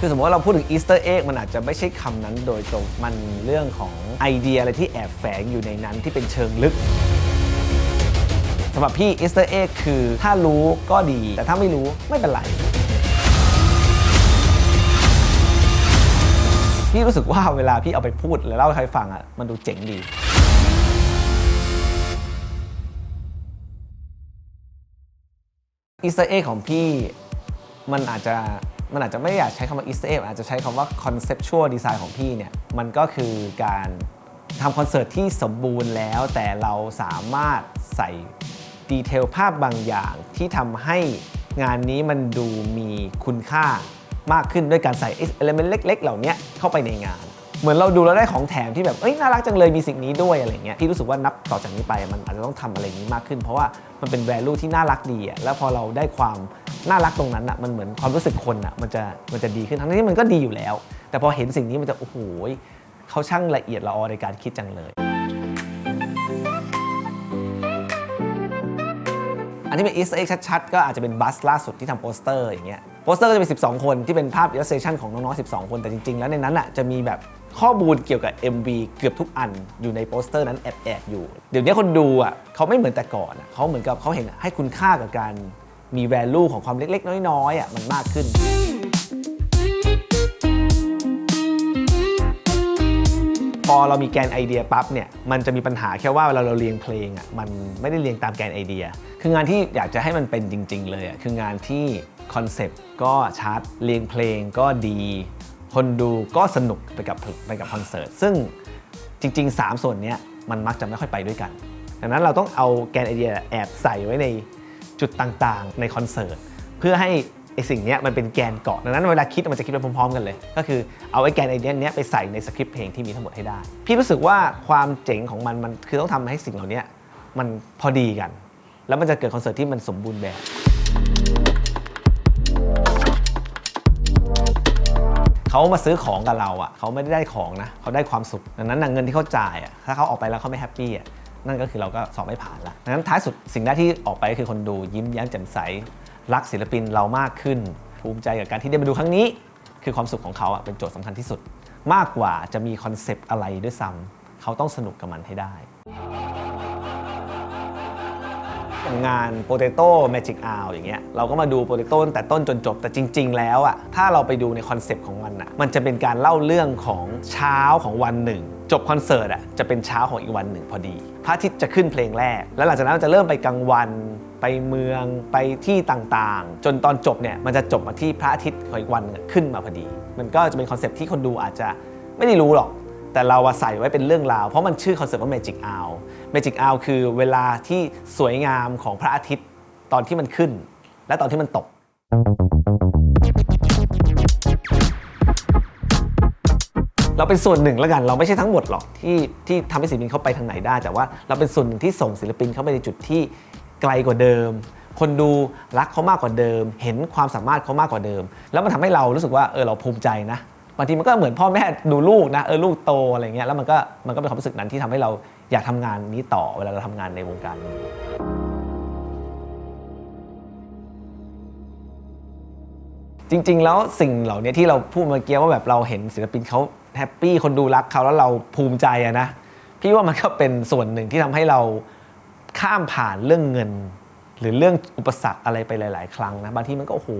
คือสมมติว่าเราพูดถึงอีสเตอร์เอ็กมันอาจจะไม่ใช่คำนั้นโดยตรง มันเรื่องของไอเดียอะไรที่แอบแฝงอยู่ในนั้นที่เป็นเชิงลึกสำหรับพี่อีสเตอร์เอ็กคือถ้ารู้ก็ดี แต่ถ้าไม่รู้ไม่เป็นไรพี่รู้สึกว่าเวลาพี่เอาไปพูดหรือเล่าให้ใครฟังอะมันดูเจ๋งดีอีสเตอร์เอ็กของพี่มันอาจจะ มันอาจจะไม่อยากใช้คำว่าอีสเตอร์เอ็กอาจจะใช้คำว่าคอนเซปชวลดีไซน์ของพี่เนี่ย มันก็คือการทำคอนเสิร์ตที่สมบูรณ์แล้ว แต่เราสามารถใส่ดีเทลภาพบางอย่างที่ทำให้งานนี้มันดูมีคุณค่ามากขึ้นด้วยการใส่เอลเมนต์เล็ก ๆ เหล่านี้เข้าไปในงาน เหมือนเราดูแล้วได้ของแถมที่แบบเอ้ยน่ารักจังเลยมีสิ่งนี้ด้วยอะไรเงี้ยพี่รู้สึกว่านับต่อจากนี้ไปมันอาจจะต้องทำอะไรนี้มากขึ้น เพราะว่ามันเป็น value ที่น่ารักดีอะแล้วพอเราได้ความ น่ารักตรงนั้นอะมันเหมือนความรู้สึกคนอะมันจะมันจะดีขึ้นทั้งที่มันก็ดีอยู่แล้ว แต่พอเห็นสิ่งนี้มันจะโอ้โหเขาช่างละเอียดละออในการคิดจังเลย อันที่เป็น Easter egg ชัดๆ ก็อาจจะเป็นบัสล่าสุดที่ทำโปสเตอร์อย่างเงี้ยโปสเตอร์ก็จะเป็น 12 คนที่เป็นภาพ illustration ของน้องๆ 12 คนแต่จริง ๆ แล้วในนั้นอะจะมีแบบข้อมูลเกี่ยวกับ MV เกือบทุกอันอยู่ในโปสเตอร์นั้นแอบๆอยู่ เดี๋ยวนี้คนดูอะเขาไม่เหมือนแต่ก่อนอะเขาเหมือนกับเขาเห็นให้คุณค่ากับการ มี value ของความเล็กๆ น้อยๆอะมันมากขึ้น พอเรามีแกนไอเดียปั๊บเนี่ยมันจะมีปัญหาแค่ว่าเวลาเราเรียงเพลงอะมันไม่ได้เรียงตามแกนไอเดีย คืองานที่อยากจะให้มันเป็นจริง ๆ เลยอะคืองานที่คอนเซปต์ก็ชัดเรียงเพลงก็ดี คนดูก็สนุกไปกับไปกับคอนเสิร์ตซึ่งจริง ๆ 3 ส่วนเนี้ยมันมักจะไม่ค่อยไปด้วยกัน ดังนั้นเราต้องเอาแกนไอเดียแอบใส่ไว้ใน จุดต่างๆ ในคอนเสิร์ตเพื่อให้ไอสิ่งนี้มันเป็นแกนเกาะดังนั้นเวลาคิดมันจะคิดไปพร้อมๆกันเลย ก็คือเอาไอ้แกนไอเดียนี้ไปใส่ในสคริปต์เพลงที่มีทั้งหมดให้ได้ พี่รู้สึกว่าความเจ๋งของมันมันคือต้องทำให้สิ่งเหล่านี้มันพอดีกัน แล้วมันจะเกิดคอนเสิร์ตที่มันสมบูรณ์แบบเขามาซื้อของกับเราอะเขาไม่ได้ได้ของนะเขาได้ความสุขดังนั้นเงินที่เขาจ่ายอะถ้าเขาออกไปแล้วเขาไม่แฮปปี้อะ นั่นก็คือเราก็สอบไม่ผ่านละดังนั้นท้ายสุดสิ่งแรกที่ออกไปก็คือคนดูยิ้มแย้มแจ่มใส รักศิลปินเรามากขึ้น ภูมิใจกับการที่ได้มาดูครั้งนี้ คือความสุขของเขาเป็นโจทย์สำคัญที่สุด มากกว่าจะมีคอนเซปต์อะไรด้วยซ้ำเขาต้องสนุกกับมันให้ได้งาน Potato Magic Hour อย่างเงี้ยเราก็มาดู Potato ตั้งแต่ต้นจนจบแต่จริง ๆ แล้วอะถ้าเราไปดูในคอนเซปต์ของมันอะมันจะเป็นการเล่าเรื่องของเช้าของวันหนึ่ง จบคอนเสิร์ตอะจะเป็นเช้าของอีกวันหนึ่งพอดี พระอาทิตย์จะขึ้นเพลงแรก แล้วหลังจากนั้นจะเริ่มไปกลางวันไปเมืองไปที่ต่างๆ จนตอนจบเนี่ยมันจะจบมาที่พระอาทิตย์ของอีกวันขึ้นมาพอดี มันก็จะเป็นคอนเซปที่คนดูอาจจะไม่ได้รู้หรอก แต่เราใส่ไว้เป็นเรื่องราว เพราะมันชื่อคอนเซปต์ว่า Magic Hour Magic Hour คือเวลาที่สวยงามของพระอาทิตย์ตอนที่มันขึ้น และตอนที่มันตก เราเป็นส่วนหนึ่งแล้วกัน เราไม่ใช่ทั้งหมดหรอกที่ที่ทำให้ศิลปินเขาไปทางไหนได้ แต่ว่าเราเป็นส่วนหนึ่งที่ส่งศิลปินเข้าไปในจุดที่ไกลกว่าเดิม คนดูรักเขามากกว่าเดิม เห็นความสามารถเขามากกว่าเดิม แล้วมันทำให้เรารู้สึกว่าเออเราภูมิใจนะบางทีมันก็เหมือนพ่อแม่ดูลูกนะเออลูกโตอะไรเงี้ยแล้วมันก็มันก็เป็นความรู้สึกนั้นที่ทำให้เราอยากทำงานนี้ต่อเวลาเราทำงานในวงการนี้ จริง ๆ แล้วสิ่งเหล่านี้ที่เราพูดเมื่อกี้ว่าแบบเราเห็นศิลปินเขาแฮปปี้คนดูรักเขาแล้วเราภูมิใจอะนะพี่ว่ามันก็เป็นส่วนหนึ่งที่ทำให้เราข้ามผ่านเรื่องเงิน หรือเรื่องอุปสรรคอะไรไปหลาย ๆ ครั้งนะบางทีมันก็โอ้โห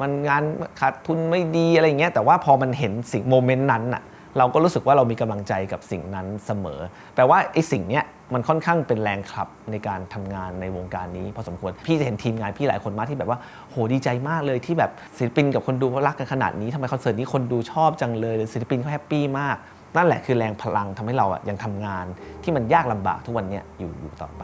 มันงานขาดทุนไม่ดีอะไรเงี้ยแต่ว่าพอมันเห็นสิ่งโมเมนต์นั้นอะ เราก็รู้สึกว่าเรามีกำลังใจกับสิ่งนั้นเสมอ แปลว่าไอ้สิ่งเนี้ยมันค่อนข้างเป็นแรงขับในการทำงานในวงการนี้พอสมควร พี่จะเห็นทีมงานพี่หลายคนมากที่แบบว่าโหดีใจมากเลยที่แบบศิลปินกับคนดูเขารักกันขนาดนี้ทำไมคอนเสิร์ตนี้คนดูชอบจังเลยหรือศิลปินเขาแฮปปี้มาก นั่นแหละคือแรงพลังทำให้เราอะยังทำงานที่มันยากลำบากทุกวันเนี้ยอยู่อยู่ต่อไป